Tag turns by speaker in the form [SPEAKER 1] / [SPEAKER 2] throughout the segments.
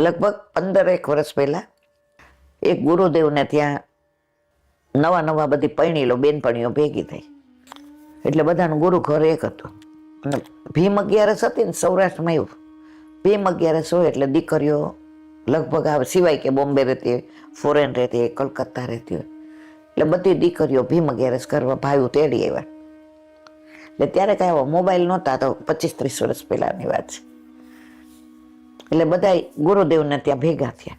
[SPEAKER 1] લગભગ પંદર એક વર્ષ પહેલાં એક ગુરુદેવને ત્યાં નવા નવા બધી પૈણીલો, બેનપણીઓ ભેગી થઈ. એટલે બધાનું ગુરુ ઘર એક હતું. અને ભીમ અગિયારસ હતી ને સૌરાષ્ટ્રમાં એવું. ભીમ અગિયારસ હોય એટલે દીકરીઓ લગભગ આવે સિવાય કે બોમ્બે રહેતી હોય, ફોરેન રહેતી હોય, કલકત્તા રહેતી હોય. એટલે બધી દીકરીઓ ભીમ અગિયારસ કરવા ભાઈઓ તેડી આવ્યા. એટલે ત્યારે કાંઈ એવા મોબાઈલ નહોતા, તો પચીસ ત્રીસ વર્ષ પહેલાંની વાત છે. એટલે બધા ગુરુદેવને ત્યાં ભેગા થયા.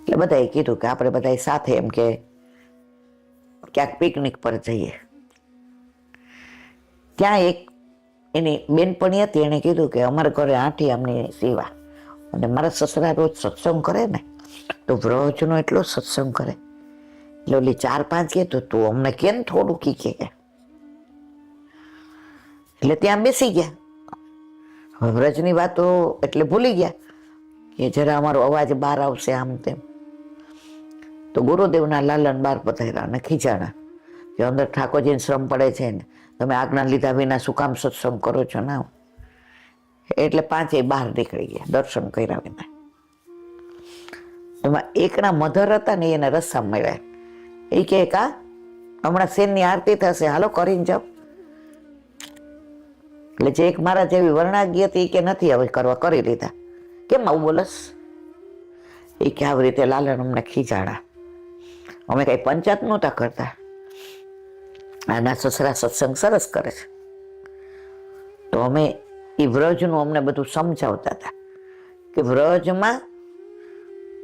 [SPEAKER 1] એટલે બધાએ કીધું કે આપણે બધા સાથે એમ કે ક્યાંક પિકનિક પર જઈએ. ત્યાં એક એની બેનપણી હતી એણે કીધું કે અમારા ઘરે આઠી આમની સેવા. અને મારા સસરા રોજ સત્સંગ કરે ને, તો વ્રજનો એટલો સત્સંગ કરે. એટલે ઓલી ચાર પાંચ કે તો તું અમને કેમ થોડું કી કે? એટલે ત્યાં બેસી ગયા. વ્રજની વાતો એટલે ભૂલી ગયા કે જરા અમારો અવાજ બહાર આવશે આમ તેમ. તો ગુરુદેવના લાલન બાર પધાર્યા અને ખીચાણા કે અંદર ઠાકોરજીને શ્રમ પડે છે ને, તમે આજ્ઞા લીધા વિના શું કામ સત્સંગ કરો છો ના એટલે પાંચે બહાર નીકળી ગયા દર્શન કર્યા વિના. એમાં એકના મધર હતા ને એને રસ્સા મળ્યા. એ કે કા હમણાં શેનની આરતી થશે? હાલો, કરીને જાઓ. એટલે જે એક મારા જેવી વર્ણાગી હતી કે નથી હવે કરવા કરી લીધા. કેમ આવું બોલસ? એ કે આવી રીતે લાલન અમને ખીજાડા અમે કઈ પંચાયત નહોતા કરતા. આના સસરા સત્સંગ સરસ કરે છે. તો અમે એ વ્રજનું અમને બધું સમજાવતા હતા કે વ્રજમાં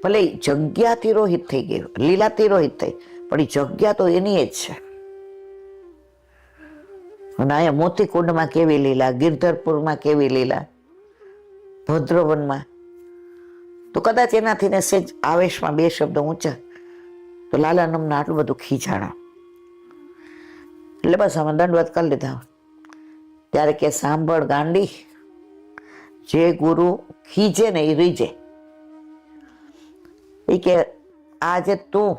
[SPEAKER 1] ભલે જગ્યાથી જગ્યા તિરોહિત થઈ ગઈ લીલા તિરોહિત થઈ, પણ એ જગ્યા તો એની જ છે. અને અહીંયા મોતીકુંડમાં કેવી લીલા, ગિરધરપુરમાં કેવી લીલા, ભદ્રવનમાં. તો કદાચ એનાથી ને સેજ આવેશમાં બે શબ્દ ઊંચા. તો લાલાનમના આટલું બધું ખીજાણા એટલે બસ અમે દંડવત કરી લીધા. ત્યારે કે સાંભળ ગાંડી, જે ગુરુ ખીજે ને એ રીજે. એ કે આજે તું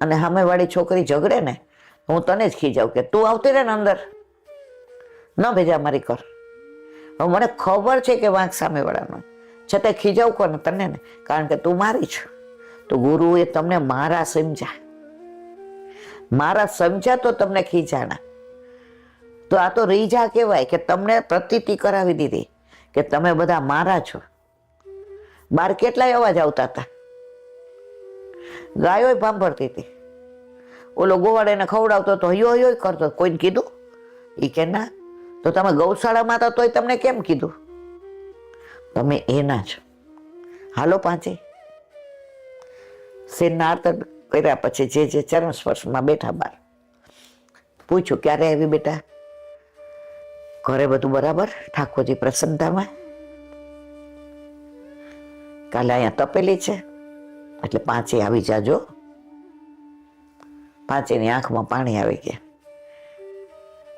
[SPEAKER 1] અને સામેવાળી છોકરી ઝઘડે ને હું તને જ ખીજાવ કે તું આવતી રહે ને અંદર. ન ભેજા મારી કર. હવે મને ખબર છે કે વાંક સામેવાળાનો. છતાં ખીજાવું કોને તને ને? કારણ કે તું મારી છું. તો ગુરુએ તમને મારા સમજ્યા. મારા સમજ્યા તો તમને ખીજાણા. તો આ તો રીજા કહેવાય કે તમને પ્રતીતિ કરાવી દીધી કે તમે બધા મારા છો. બાર કેટલાય અવાજ આવતા હતા? ગાયો ભાંભરતી હતી. ઓલો ગોવાળ એને ખવડાવતો તો હયો હયો કરતો. કોઈને કીધું? એ કે ના તો તમે ગૌશાળામાં હતા તોય તમને કેમ કીધું? તમે એના છો. હાલો પાંચે. આરતર કર્યા પછી જે જે ચરણ સ્પર્શમાં બેઠા બાર. પૂછ્યું, ક્યારે આવી બેટા? ઘરે બધું બરાબર? ઠાકોરજી પ્રસન્નતામાં? કાલે અહીંયા તપેલી છે. એટલે પાંચે આવી જાજો. પાંચેની આંખમાં પાણી આવી ગયા.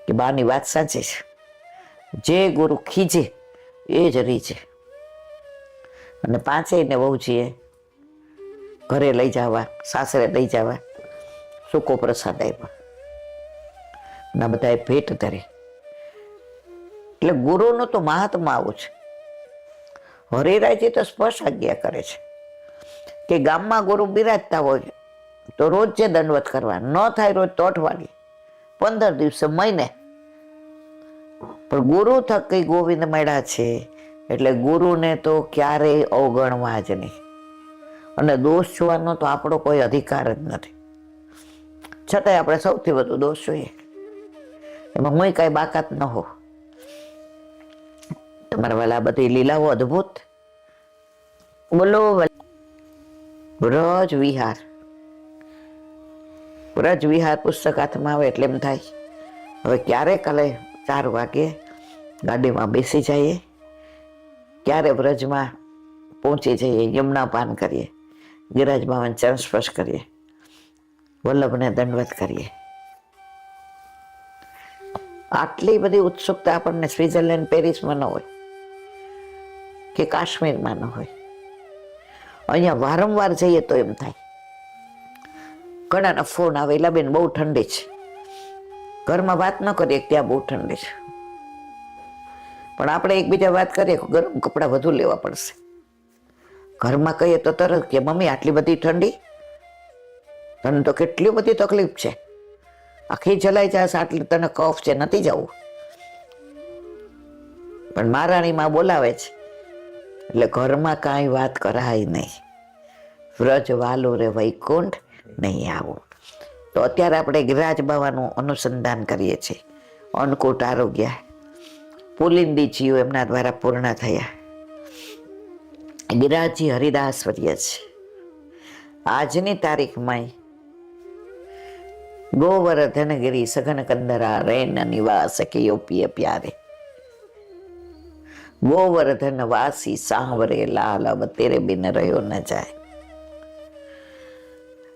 [SPEAKER 1] કે બાની વાત સાચી છે? જે ગુરુ ખીજે, એ જ રીજે અને પાંચેયને વહુજીએ ઘરે લઈ જવા, સાસરે લઈ જવા, સૂકો પ્રસાદ આપ્યો. ના બધાએ ભેટ ધરી. એટલે ગુરુનું તો મહાત્મા આવું છે. હરિરાયજી તો સ્પર્શ આજ્ઞા કરે છે કે ગામમાં ગુરુ બિરાજતા હોય તો રોજ જે દંડવત કરવા, ન થાય રોજ તો અઠવાડિયે પંદર દિવસે મહિને પણ ગુરુ થકી ગોવિંદ મળ્યા છે, એટલે ગુરુને તો ક્યારેય અવગણવા જ નહીં. અને દોષ જોવાનો તો આપણો કોઈ અધિકાર જ નથી. છતાંય આપણે સૌથી વધુ દોષ જોઈએ. એમાં હું કાંઈ બાકાત ન હો તમારા વાલા બધી લીલાઓ અદ્ભુત. બોલો વ્રજ વિહાર. વ્રજ વિહાર પુસ્તક હાથમાં આવે એટલે એમ થાય. હવે ક્યારે કાલે ચાર વાગે ગાડીમાં બેસી જઈએ. ક્યારે વ્રજમાં પહોંચી જઈએ યમુના પાન કરીએ, ગિરાજ બાવન ચરણ સ્પર્શ કરીએ, વલ્લભને દંડવત કરીએ. આટલી બધી ઉત્સુકતા આપણને સ્વિટ્ઝરલેન્ડ, પેરિસમાં ન હોય કે કાશ્મીરમાં ન હોય. અહીંયા વારંવાર જઈએ તો એમ થાય. ઘણાના ફોન આવે બેન, બહુ ઠંડી છે. ઘરમાં વાત ન કરીએ ત્યાં બહુ ઠંડી છે. પણ આપણે એકબીજા વાત કરીએ ગરમ કપડાં વધુ લેવા પડશે. ઘરમાં કહીએ તો તરત કે, મમ્મી, આટલી બધી ઠંડી? તને તો કેટલી બધી તકલીફ છે. આખી જલાઈ જશે આટલી તને કફ છે, નથી જવું. પણ મહારાણીમાં બોલાવે છે, એટલે ઘરમાં કાંઈ વાત કરાય નહીં. વ્રજ વાલો રે વૈકુંઠ નહીં આવું. તો અત્યારે આપણે ગિરાજ બાવાનું અનુસંધાન કરીએ છીએ. અન્નકૂટ આરોગ્ય. પુલિંદીજીઓ એમના દ્વારા પૂર્ણ થયા. ગિરાજી હરિદાસ વર્ય છે. આજની તારીખમાં સઘન કંદરા રૈન નિવાસ કે પ્યારે. ગોવર્ધન વાસી સાંવરે લાલ અવતેરે બિન રહ્યો ન જાય.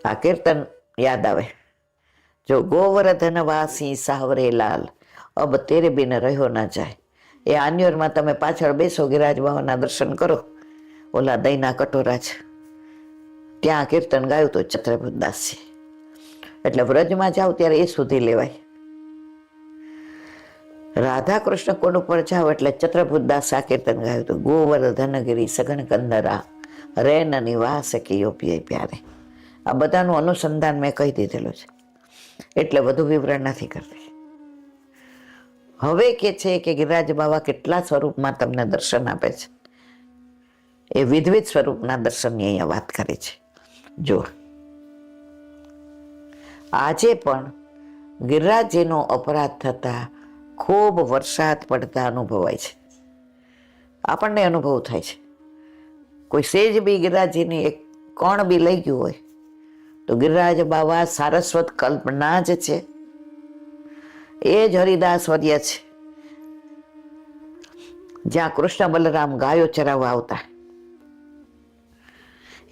[SPEAKER 1] આ કીર્તન યાદ આવે. જો ગોવર્ધન વાસી સાવરે લાલ અબ તેરે બિન રહ્યો ના જાય. એ આન્યોરમાં તમે પાછળ બેસો ગિરાજ બાવાના દર્શન કરો. ઓલા દહીંના કટોરા છે. ત્યાં કીર્તન ગાયું તો ચત્રભુદાસજી એટલે વ્રજમાં જાઓ ત્યારે એ સુધી લેવાય. રાધા કૃષ્ણ કોડ ઉપર જાઓ એટલે ચત્રભુદાસ આ કીર્તન ગાયું તો ગોવર્ધનગીરી સઘન કંદરા રેન નિવાસ કે યોપીએ પ્યારે. આ બધાનું અનુસંધાન મેં કહી દીધેલું છે. એટલે વધુ વિવરણ નથી કરતી. હવે કે છે કે ગિરિરાજ બાબા કેટલા સ્વરૂપમાં તમને દર્શન આપે છે? એ વિધવિધ સ્વરૂપના દર્શનની અહીંયા વાત કરી છે. જો આજે પણ ગિરિરાજજીનો અપરાધ થતા ખૂબ વરસાદ પડતા અનુભવાય છે. આપણને અનુભવ થાય છે. કોઈ સેજ બી ગિરિરાજજીની એક કોણ બી લઈ ગયું હોય તો ગિરિરાજ બાવા સારસ્વત કલ્પના જ છે. એ જ હરિદાસ વર્ય છે. જ્યાં કૃષ્ણ બલરામ ગાયો ચરાવવા આવતા.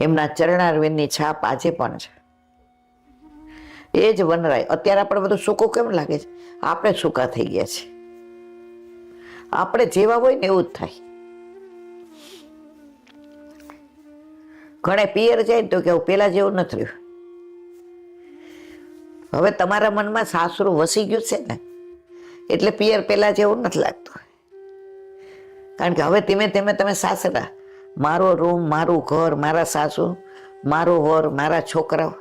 [SPEAKER 1] એમના ચરણારવિંદની છાપ આજે પણ છે. એ જ વનરાય. અત્યારે આપણે બધું સૂકું કેમ લાગે છે? આપણે સૂકા થઈ ગયા છે. આપણે જેવા હોય ને એવું જ થાય. ઘણે પિયર જાય તો કેવું પેલા જેવું નથી રહ્યું હવે તમારા મનમાં સાસરું વસી ગયું છે ને, એટલે પિયર પહેલાં જેવું નથી લાગતું. કારણ કે હવે ધીમે ધીમે તમે સાસરા, મારો રૂમ, મારું ઘર, મારા સાસુ, મારો વર, મારા છોકરાઓ.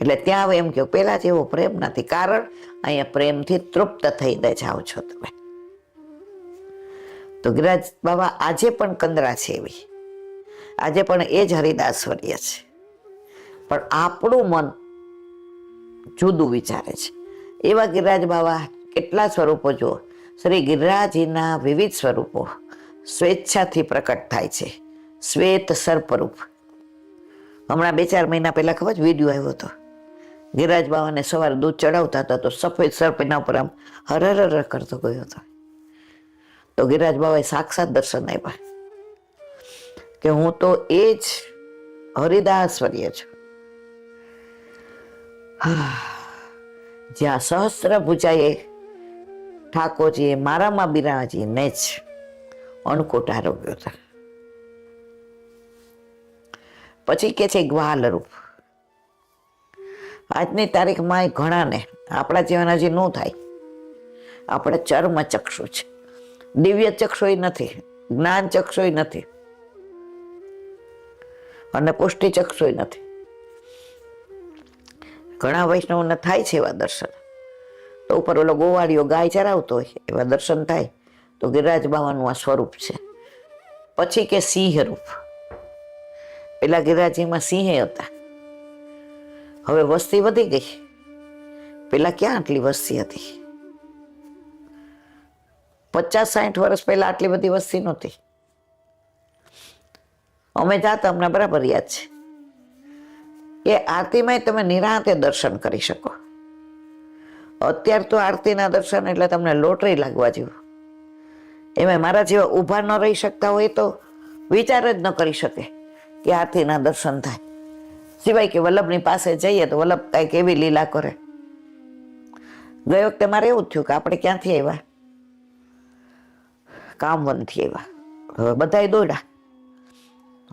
[SPEAKER 1] એટલે ત્યાં હવે એમ કહો પહેલાં જેવો પ્રેમ નથી. કારણ અહીંયા પ્રેમથી તૃપ્ત થઈને જાઓ છો તમે. તો ગિરાજ બાબા, આજે પણ કંદરા છે એવી. આજે પણ એ જ હરિદાસવર્ય છે. પણ આપણું મન જુદું વિચારે છે. એવા ગિરિરાજ બાવા કેટલા સ્વરૂપો જુઓ. શ્રી ગિરિરાજીના વિવિધ સ્વરૂપો સ્વેચ્છાથી પ્રકટ થાય છે. શ્વેત સર્પરૂપ. હમણાં બે ચાર મહિના પહેલાં ખબર જ વીડિયો આવ્યો હતો. ગિરિરાજ બાવાને સવારે દૂધ ચડાવતા હતા તો સફેદ સર્પ એના ઉપર આમ હરર કરતો ગયો હતો. તો ગિરિરાજ બાવાએ સાક્ષાત દર્શન આપ્યા. કે હું તો એ જ હરિદાસવર્ય છું. જ્યાં સહસ્ત્ર ભુજાએ ઠાકોરજીએ, મારામાં બિરાજીને જ અણકોટ આરોગ્યો હતા. પછી કે છે ગ્વાલ રૂપ. આજની તારીખમાં એ ઘણાને આપણા જીવન હજી ન થાય, આપણે ચર્મ ચક્ષુ છે. દિવ્ય ચક્ષુય નથી, જ્ઞાન ચક્ષુય નથી. અને પુષ્ટિ ચક્ષુય નથી. ઘણા વૈષ્ણવને થાય છે એવા દર્શન. તો ઉપર ઓલો ગોવાળીઓ ગાય ચરાવતો હોય, એવા દર્શન થાય, તો ગિરિરાજ બાવાનું આ સ્વરૂપ છે. પછી કે સિંહ રૂપ પેલા ગિરિરાજીમાં સિંહે હતા. હવે વસ્તી વધી ગઈ. પેલા ક્યાં આટલી વસ્તી હતી? પચાસ સાઠ વર્ષ પહેલા આટલી બધી વસ્તી નહોતી. અમે જાતા અમને બરાબર યાદ છે. એ આરતીમાં તમે નિરાંતે દર્શન કરી શકો. અત્યાર તો આરતીના દર્શન એટલે તમને લોટરી લાગવા જેવું. એમાં મારા જેવા ઊભા ન રહી શકતા હોય તો વિચાર જ ન કરી શકે કે આરતીના દર્શન થાય. સિવાય કે વલ્લભની પાસે જઈએ તો વલ્લભ કાંઈક એવી લીલા કરે. ગઈ વખતે મારે એવું થયું કે આપણે ક્યાંથી આવ્યા? કામવનથી આવ્યા. હવે બધાય દોડ્યા.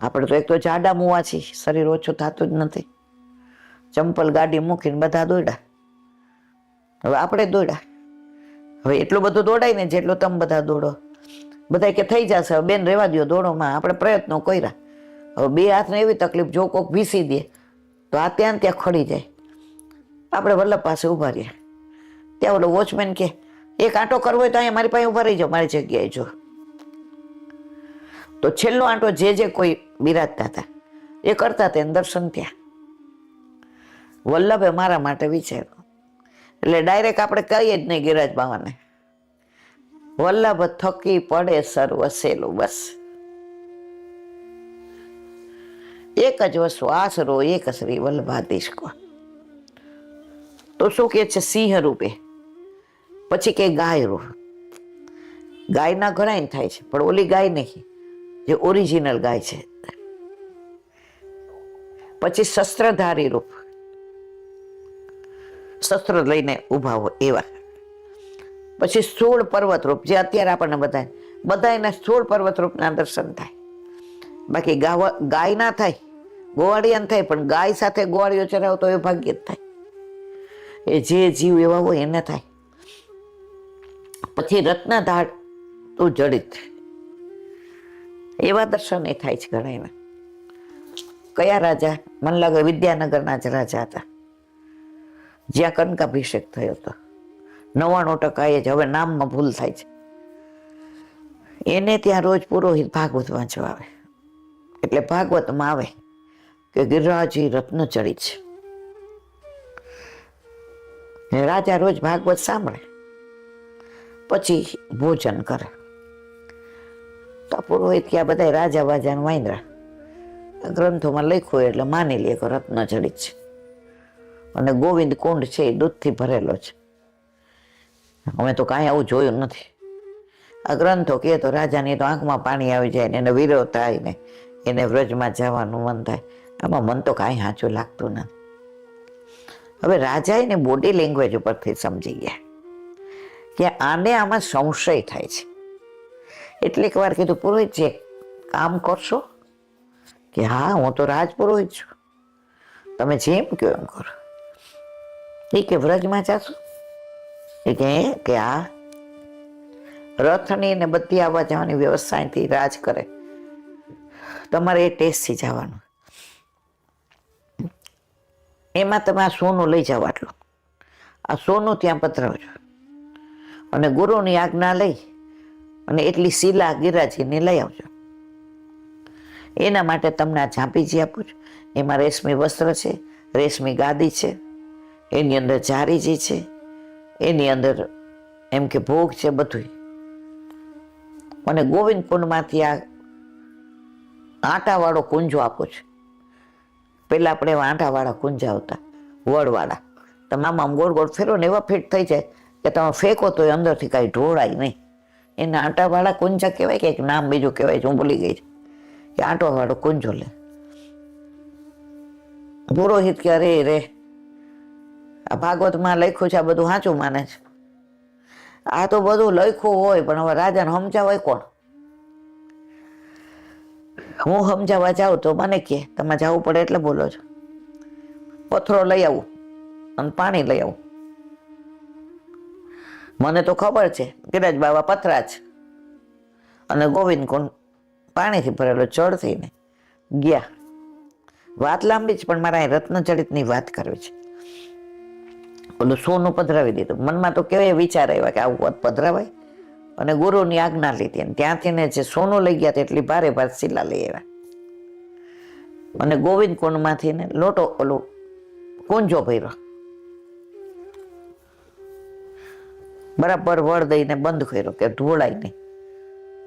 [SPEAKER 1] આપણે તો એક તો જાડા મુવા છીએ, શરીર ઓછું થતું જ નથી. ચંપલ ગાડી મૂકીને બધા દોડ્યા હવે આપણે દોડ્યા હવે એટલું બધું દોડાય ને જેટલું તમે બધા દોડો. બધા કે થઈ જશે, હવે બેન રહેવા દો દોડોમાં, આપણે પ્રયત્નો કર્યા. હવે બે હાથને એવી તકલીફ, જો કોક ભીસી દે, તો આ ત્યાં ત્યાં ખડી જાય. આપણે વલ્લભ પાસે ઊભા રહ્યા. ત્યાં ઓલો વોચમેન કે, એક આંટો કરવો હોય તો અહીંયા મારી પાસે ઊભા રહી જાઓ મારી જગ્યાએ જો. તો છેલ્લો આંટો જે જે કોઈ બિરાજતા હતા, એ કરતા તેને દર્શન થયા. વલ્લભે મારા માટે વિચાર્યું. એટલે ડાયરેક્ટ આપણે કહીએ જ નહીં ગિરાજ બાવાને. વલ્લભ થકી પડે સર્વ સેલું, બસ. એક જ વસ્તુ આસરો એક શ્રી વલ્લભાધીશ કો. તો શું કે છે? સિંહ રૂપે. પછી કે ગાય રૂપ. ગાયના ઘણા થાય છે, પણ ઓલી ગાય નહીં, જે ઓરિજિનલ ગાય છે. પછી શસ્ત્રધારી રૂપ. શસ્ત્ર લઈને ઊભા હોય એવા. પછી સ્થૂળ પર્વતરૂપ, જે અત્યારે આપણને બધા બધાના સ્થૂળ સોળ પર્વતરૂપના દર્શન થાય. બાકી ગાવા, ગાય ના થાય, ગોવાળિયાને થાય, પણ ગાય સાથે ગોવાળીઓ ચરાવતો એ ભાગ્ય જ થાય. એ જે જીવ એવા હોય એને થાય. પછી રત્નધાર તો જડિત. એવા દર્શન એ થાય છે ઘણા કયા રાજા? મને લાગે વિદ્યાનગરના જ રાજા હતા. જ્યાં કનકાભિષેક થયો હતો. નવ્વાણું ટકા એ જ હવે નામમાં ભૂલ થાય છે. એને ત્યાં રોજ પુરોહિત ભાગવત વાંચવા આવે. એટલે ભાગવતમાં આવે કે ગિરિરાજી રત્ન ચડી છે. ને રાજા રોજ ભાગવત સાંભળે. પછી ભોજન કરે. તો પુરોહિત કે આ બધા રાજા બાજાને વાંદરા ગ્રંથોમાં લખ્યું એટલે માની લે કે રત્ન ચડી છે. અને ગોવિંદ કુંડ છે એ દૂધથી ભરેલો છે. અમે તો કાંઈ આવું જોયું નથી. આ ગ્રંથો કહે તો રાજાની તો આંખમાં પાણી આવી જાય ને એને વિરોધ થાય ને એને વ્રજમાં જવાનું મન થાય. આમાં મન તો કાંઈ સાચું લાગતું નથી. હવે રાજા એને બોડી લેંગ્વેજ ઉપરથી સમજી ગયા કે આને આમાં સંશય થાય છે. એટલીક વાર કીધું, પુરોહિત, જે કામ કરશો? કે, હા, હું તો રાજપુરોહિત છું. તમે જેમ કહો એમ કરો. એ કે વ્રજમાં જાશો? એ કે કે આ રથની ને બધી આવવા જવાની વ્યવસ્થા અહીંથી રાજ કરે. તમારે એ ટેસ્ટથી જવાનું. એમાં તમે આ સોનું લઈ જાઓ આટલું. આ સોનું ત્યાં પધરાવજો. અને ગુરુની આજ્ઞા લઈ અને એટલી શીલા ગિરાજીને લઈ આવજો. એના માટે તમને આ ઝાંપીજી આપું છું. એમાં રેશમી વસ્ત્ર છે, રેશમી ગાદી છે એની અંદર જારીજી છે, એની અંદર એમ કે ભોગ છે બધું અને ગોવિંદ કુંડમાંથી આ આટાવાળો કુંજો આપો છે. પહેલાં આપણે એવા આટાવાળા કુંજા આવતા, વડવાળા. તમે આમ આમ ગોળ ગોળ ફેરો ને એવા ફિટ થઈ જાય કે તમે ફેંકો તો એ અંદરથી કાંઈ ઢોળાય નહીં. એને આટાવાળા કુંજા કહેવાય કે એક નામ બીજું કહેવાય છે, હું ભૂલી ગઈ કે આંટોવાળો કુંજો લે. પુરોહિત કે અરે રે આ ભાગવતમાં લખ્યું છે, આ બધું સાચું માને છે. આ તો બધું લખ્યું હોય, પણ હવે રાજાને સમજાવાય કોણ? હું સમજાવવા જાઉં તો મને કે તમે જવું પડે એટલે બોલો છો. પથરો લઈ આવું અને પાણી લઈ આવું. મને તો ખબર છે ગિરાજ બાબા પથરા છે. અને ગોવિંદ કુંડ પાણીથી ભરેલો ચડથી ને ગયા. વાત લાંબી છે, પણ મારા અહીં રત્નચરિતની વાત કરવી છે. ઓલું સોનું પધરાવી દીધું. મનમાં તો કેવાય વિચાર આવ્યા કે આવું પધરાવાય. અને ગુરુની આજ્ઞા લીધી અને ત્યાંથી ને જે સોનું લઈ ગયા તેટલી ભારે ભાર શિલા લઈ આવ્યા. અને ગોવિંદ કુંડમાંથી ને લોટો ઓલો કુંજો ભર્યો. બરાબર વળ દઈને બંધ કર્યો કે ધોળાય નહીં.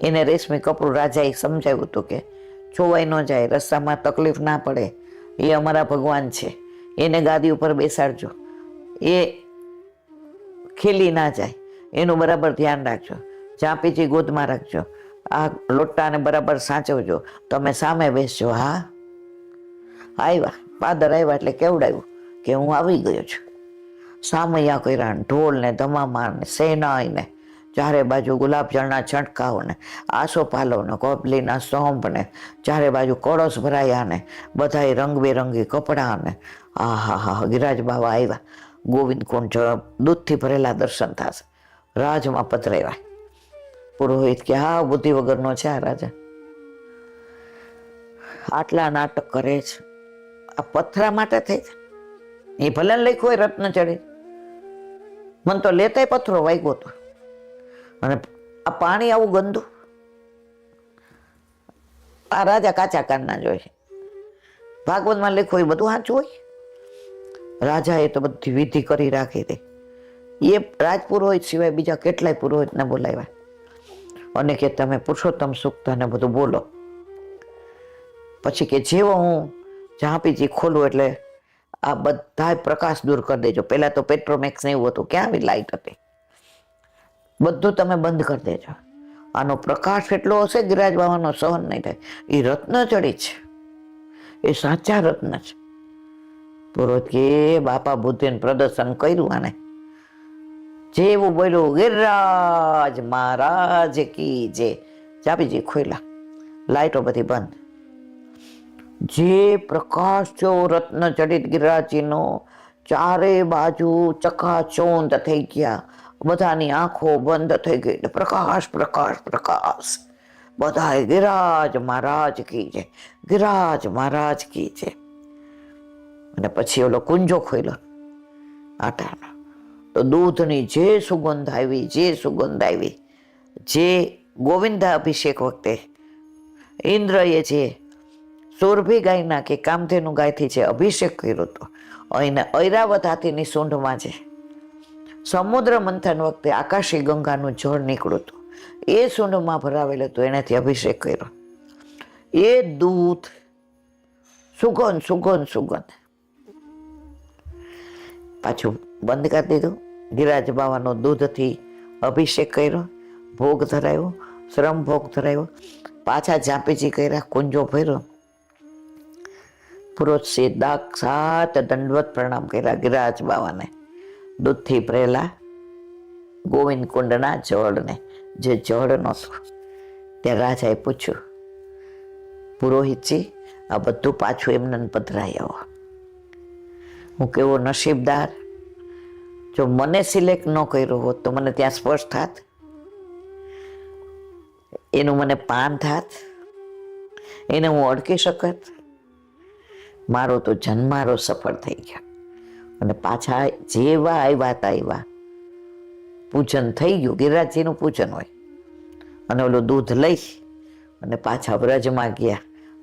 [SPEAKER 1] એને રેશમી કપડું રાજાએ સમજાવ્યું હતું કે છોવાઈ ન જાય, રસ્તામાં તકલીફ ના પડે. એ અમારા ભગવાન છે. એને ગાદી ઉપર બેસાડજો. એ ખીલી ના જાય. એનું બરાબર ધ્યાન રાખજો. ચાંપીથી ગોદમાં રાખજો. આ લોટાને બરાબર સાચવજો. તમે સામે બેસજો, હા? આવ્યા પાદર આવ્યા એટલે કેવડાવ્યું કે હું આવી ગયો છું. સામૈયા કર્યા ને ઢોલ ને ધમામા ને સેનાઈ ને ચારે બાજુ ગુલાબજળના છંટકાવ ને આસોપાલવ ને કોપલીના સ્તંભ ને ચારે બાજુ કળશ ભરાયા ને બધાય રંગબેરંગી કપડાં ને આ હા હા ગિરાજ બાવા આવ્યા ગોવિંદ કુંડ દૂધથી ભરેલા દર્શન થશે. રાજમાં પધરાવ્યા પુરોહિત કે, હા, બુદ્ધિ વગરનો છે આ રાજા. આટલા નાટક કરે છે. આ પથરા માટે થઈ છે એ ભલે લખ્યું હોય રત્ન ચડી. મન તો લેતાય પથરો વાગ્યો હતો અને આ પાણી આવું ગંદુ. આ રાજા કાચા કાનના જોઈએ ભાગવતમાં લખ્યું હોય બધું સાચું હોય? રાજાએ તો બધી વિધિ કરી રાખી હતી. એ રાજપુરોહિત સિવાય બીજા કેટલાય પુરોહિતને બોલાવ્યા. અને કે તમે પુરુષોત્તમ સૂક્ત ને બધું બોલો. પછી કે જેવો હું ઝાંપીજી ખોલું એટલે આ બધા પ્રકાશ દૂર કરી દેજો. પહેલાં તો પેટ્રોમેક્સ ને એવું હતું ક્યાં આવી લાઈટ હતી. બધું તમે બંધ કરી દેજો. આનો પ્રકાશ એટલો હશે ગિરાજ બાવાનો સહન નહીં થાય. એ રત્ન ચડી છે. એ સાચા રત્ન છે. પુરોહિત કે બાપા બુદ્ધિને પ્રદર્શન કર્યું આને. જેવું બોલ્યું, ગિરરાજ મહારાજ કી જે ચાપીજી ખોઈલા લાઈટો બધી બંધ. જે પ્રકાશ જો રત્ન ચડિત ગિરરાજીનો ચારે બાજુ ચકાચોંદ થઈ ગયા. બધાની આંખો બંધ થઈ ગઈ. પ્રકાશ પ્રકાશ પ્રકાશ. બધાએ ગિરાજ મહારાજ કી છે ગિરાજ મહારાજ કી છે અને પછી ઓલો કુંજો ખોલ્યો આટાનો. તો દૂધની જે સુગંધ આવી, જે સુગંધ આવી, જે ગોવિંદા અભિષેક વખતે ઇન્દ્રએ જે સુરભી ગાયના કે કામધેનુ ગાયથી જે અભિષેક કર્યો હતો અહીંને ઐરાવત હાથીની સૂંઢમાં છે સમુદ્ર મંથન વખતે આકાશી ગંગાનું જળ નીકળ્યું હતું, એ સૂંઢમાં ભરાવેલું હતું, એનાથી અભિષેક કર્યો. એ દૂધ સુગંધ સુગંધ સુગંધ. પાછું બંધ કરી દીધું. ગિરાજ બાવાનો દૂધથી અભિષેક કર્યો, ભોગ ધરાયો શ્રમ ભોગ ધરાયો પાછા ઝાંપીજી કર્યા, કુંજો ભર્યો. પુરોષે દાક સાત દંડવત પ્રણામ કર્યા ગિરાજ બાવાને. દૂધથી ભરેલા ગોવિંદ કુંડના જળને, જે જળનો ત્યાં રાજાએ પૂછ્યું, પુરોહિતજી, આ બધું પાછું એમને પધરાઈ આવો. હું કેવો નસીબદાર જો મને સિલેક્ટ ન કર્યો હોત તો મને ત્યાં સ્પર્શ થાત? એનું મને પાન થાત? એને હું અડકી શકત? મારો તો જન્મારો સફળ થઈ ગયો. અને પાછા જેવા આવ્યા હતા એવા, પૂજન થઈ ગયું, ગિરિરાજજીનું પૂજન હોય. અને ઓલું દૂધ લઈ અને પાછા વ્રજમાં ગયા.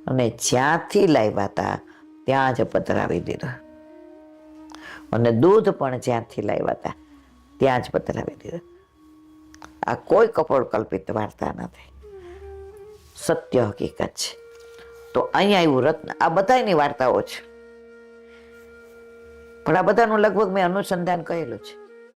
[SPEAKER 1] અને જ્યાંથી લાવ્યા હતા ત્યાં જ પધરાવી દીધું. અને દૂધ પણ જ્યાંથી લાવ્યા હતા, ત્યાં જ બદલાવી દીધું. આ કોઈ કપોળ કલ્પિત વાર્તા નથી. સત્ય હકીકત છે. તો અહીંયા આવ્યું રત્ન, આ બધાની વાર્તાઓ છે. પણ આ બધાનું લગભગ મેં અનુસંધાન કરેલું છે.